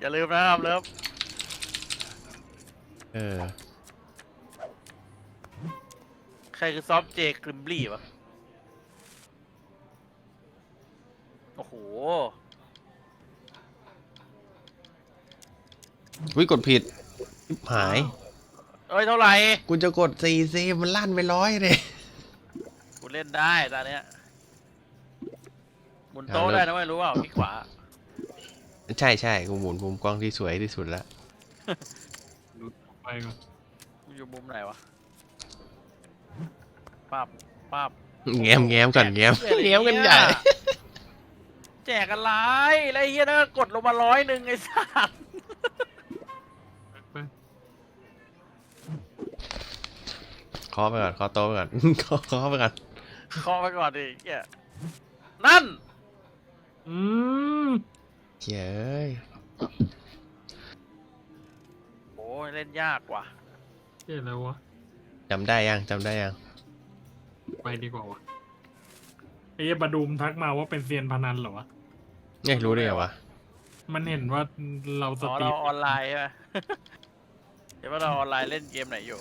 อย่าลืมนะครับเลิฟเออ ใครคือซอฟเจกริมบลี่วะ โอ้โห วิกดผิดชิบหาย เอ้ยเท่าไหร่ กูจะกดสี่ซีมันลั่นไปร้อยเลย กูเล่นได้ตอนเนี้ยหมุนโต๊ะเอาเลิได้ฟนะไม่รู้เปล่าพี่ขวา ใช่ใช่กูหมุนมุมกล้องที่สวยที่สุดละดูไปก่อนมันอยู่มุมไหนวะป้าบป้าบแง้มแง้มก่อนแง้มแจกแง้มกันใหญ่แจกอะไรแล้วไอ้เฮียนั่นก็กดลงมาร้อยหนึ่งไอ้สัสไปเคาะไปก่อนเคาะโต๊ะไปก่อนเคาะเคาะไปก่อนเคาะไปก่อนดิไอ้เฮียนั่น อืม เฮ้ยเอ้ยโอ้ยเล่นยากว่ะเจ๊อะไรวะ จำได้ยังจำได้ยัง ไปดีกว่าวะไอ้บาดูมทักมาว่าเป็นเซียนพนันเหรอวะเนี่ยรู้ได้ไงวะ มันเห็นว่าเราสอ๋อตรีเรามออนไลน์ใช่ไหมเห็นว่าเราออนไลน์เล่นเกมไหนอยู่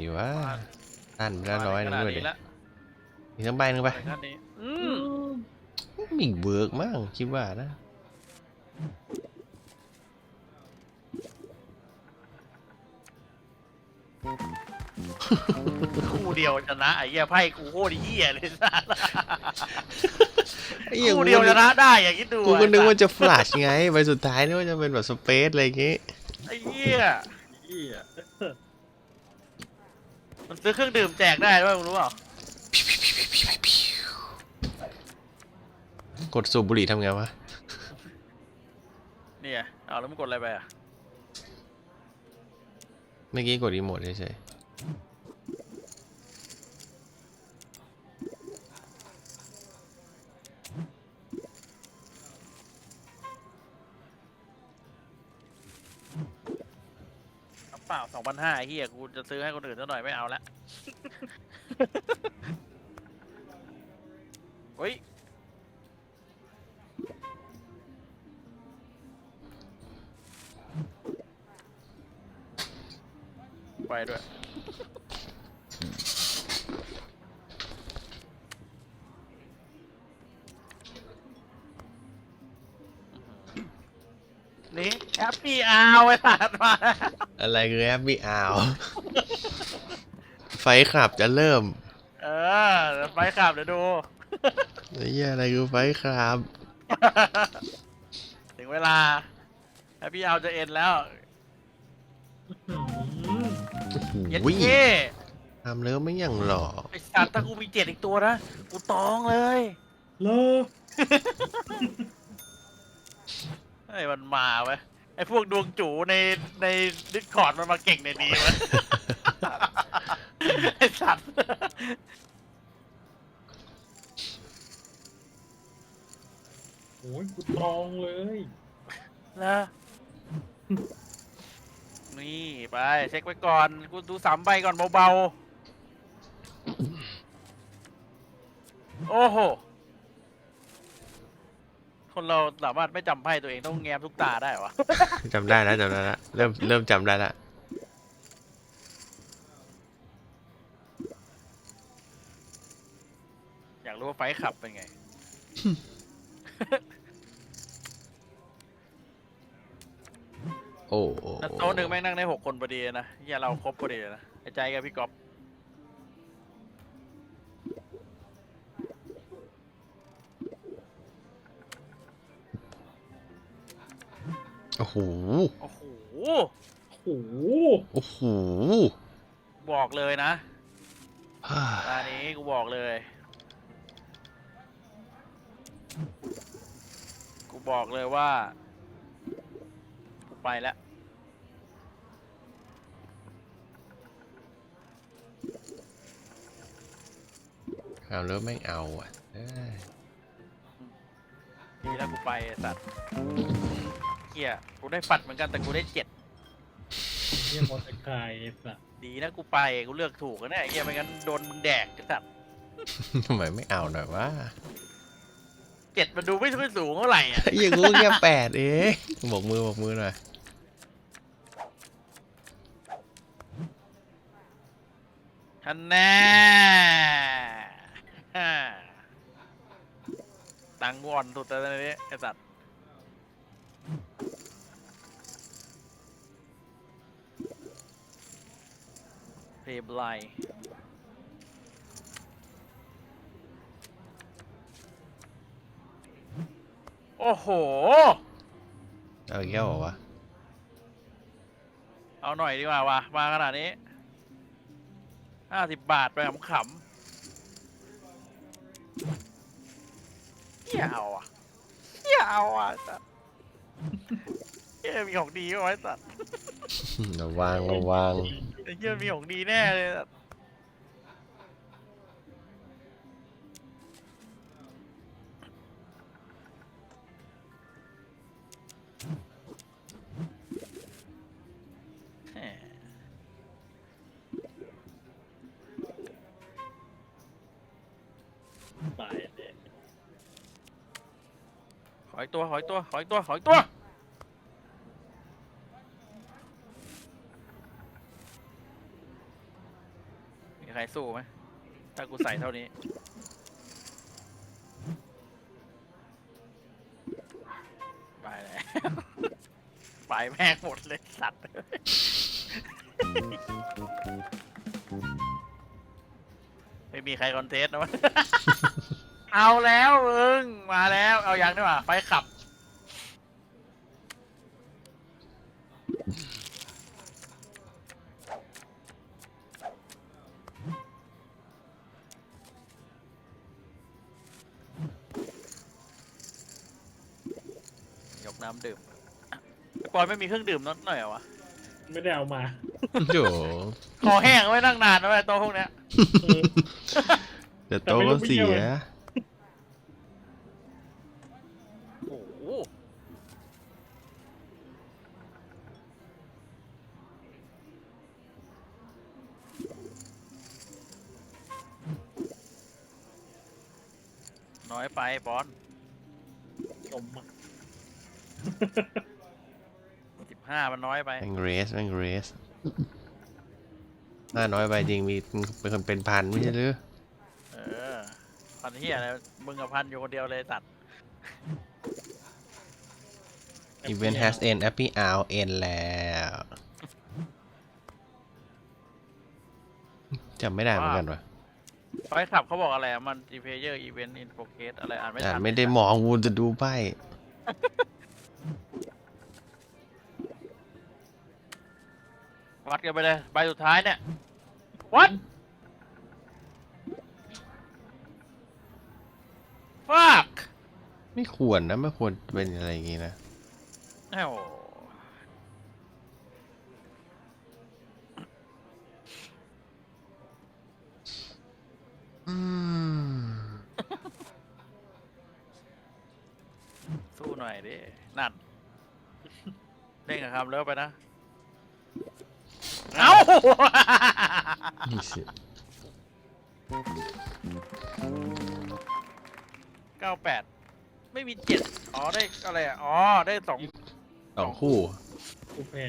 ดีวะลั่นไปแล้วร้อยหนึงด้วยขดินาละอีกสักใบหนึงไปไปขั้นนี้อือืมมมีเบิร์กมั้งคิดว่านะคู่เดียวชนะไอ้เหี้ยไพ่กูโคตรเหี้ยเลยสัสไอ้เหี้ยคู่เดียวชนะได้อย่างคิดดูกูก็นึกว่าไอ้สัจะแฟลชไงใบสุดท้ายนึกว่าจะเป็นแบบสเปซอะไรอย่างงี้สไอ้เหี้ย มันซื้อเครื่องดื่มแจกได้ด้วยมึงรู้เปล่ากดสูบบุหรี่ทำไงวะ เนี่ยเอาแล้วมึงกดอะไรไปอะ เมื่อกี้กดรีโมทเฉยเเปล่าสองพันห้าไอ้เหี้ยกูจะซื้อให้คนอื่นซะหน่อยไม่เอาละเฮ้ยไปด้วยนี่แฮปปี้อาวไอ้สัตว์มาๆ อะไรคือแอปปี้อาว ไฟขับจะเริ่มเออเดี๋ยวไปขับเดี๋ยวดู ไอ้เหี้ยอะไรคือไฟขับ ถึงเวลาแฮปปี้อาวจะเอ็นแล้วอืมเย็ดวิ่งเย่ทำแล้วไม่ยังหล่อไอสัตว์ถ้ากูมีเจ็ดอีกตัวนะกูตองเลยเลอไอ้มันมาเว้ยไอ้พวกดวงจูในในดิสคอร์ดมันมาเก่งในนี้เว้ยไอสัตว์โอ้ยกูตรองเลยนะนี่ไปเช็คไว้ก่อน กูดูสามใบก่อนเบาๆ โอ้โห คนเราสามารถไม่จำไพ่ตัวเองต้องแง้มทุกตาได้วะจำได้แล้วจำได้แล้วเริ่มเริ่มจำได้แล้วอยากรู้ว่าไฟท์ขับเป็นไง โอ้โหแล้วโต๊ะหนึ่งแม่งนั่งได้หกคนพอดีนะเฮียเราครบพอดีเลยนะไอ้ใจกับพี่ก๊อฟ โอ้โห โอ้โหโอ้โหโอ้โหบอกเลยนะฮ่าตอนนี้กูบอกเลย กูบอกเลยว่า กูไปแล้ว เอาแล้วไม่เอาอะเอ้ยดีแล้วกูไปไอ้สัตว์ เฮียกูได้ฝัดเหมือนกันแต่กูได้เจ็ดเยี่ยมอเตอร์ไซค์ไอ้สัสดีนะกูไปกูเลือกถูกนะเนี่ยไอ้เหี้ยไม่งั้นโดนมึงแดกจะสัตว์ทำไมไม่เอาหน่อยวะเจ็ดมันดูไม่ค่อยสูงเท่าไหร่อะไอ้เหี้ยังกูแค่แปดเองบอกมือบอกมือหน่อยท่านแน่ฮ่าตังค์วอนสุดแต่ตอนนี้ไอ้สัตว์ เพย์บไลโอ้โห เอาอีกแล้วเหรอวะเอาหน่อยดีกว่าวะมาขนาดนี้ห้าสิบบาทไปขำๆเที่ยเอาอะเที่ยเอาอะสัตว์เที่ยมีของดีเอาไว้สัตว์ ระวังระวังไอ้เที่ยมีของดีแน่เลยสัตว์แหมตายเลยขออีกตัวขออีกตัวขออีกตัวขออีกตัว มีใครสู้ไหมถ้ากูใส่เท่านี้ ไปแล้ว ไปแม่งหมดเลยสัตว์ ไม่มีใครคอนเทสต์นะวะ เอาแล้วมึงมาแล้ว เอายังไดีกว่าไปขับ น้ำดื่มไอ้ปอยไม่มีเครื่องดื่มนิดหน่อยเหรอวะไม่ได้เอามาโจคอแห้งไว้นั่งนานนะไอ้โต๊ะพวกเนี้ยเออ เดี๋ยวโต๊ะก็เสีย โอ้โหน้อยไปบอลนมอะ สิบห้ามันน้อยไป แม่งเรสแม่งเรสน่าน้อยไปจริงมีเป็นคนเป็นพันไม่ใช่หรือเออ พันเฮียอะไรมึงกับพันอยู่คนเดียวเลยตัดอีเวนต์ has end happy hour end แล้วจำไม่ได้เหมือนกันวะไฟขับเขาบอกอะไรอะมันจีเพเยอร์อีเวนต์อินโฟเคสอะไรอ่านไม่อ่าทันนไม่ได้มองวูจะดูไพ่ วัดกันไปเลยใบสุดท้ายเนี่ยวัดฟักไม่ควรนะ ไม่ควรเป็นอะไรอย่างงี้นะแอ้วอืมสู้หน่อยดิ นั่นเล่นกับคำเลิฟไปนะ เอ้านี่สิเก้าแปดไม่มีเจ็ดอ๋อได้อะไรอะอ๋อได้สองสองคู่ กูแพ้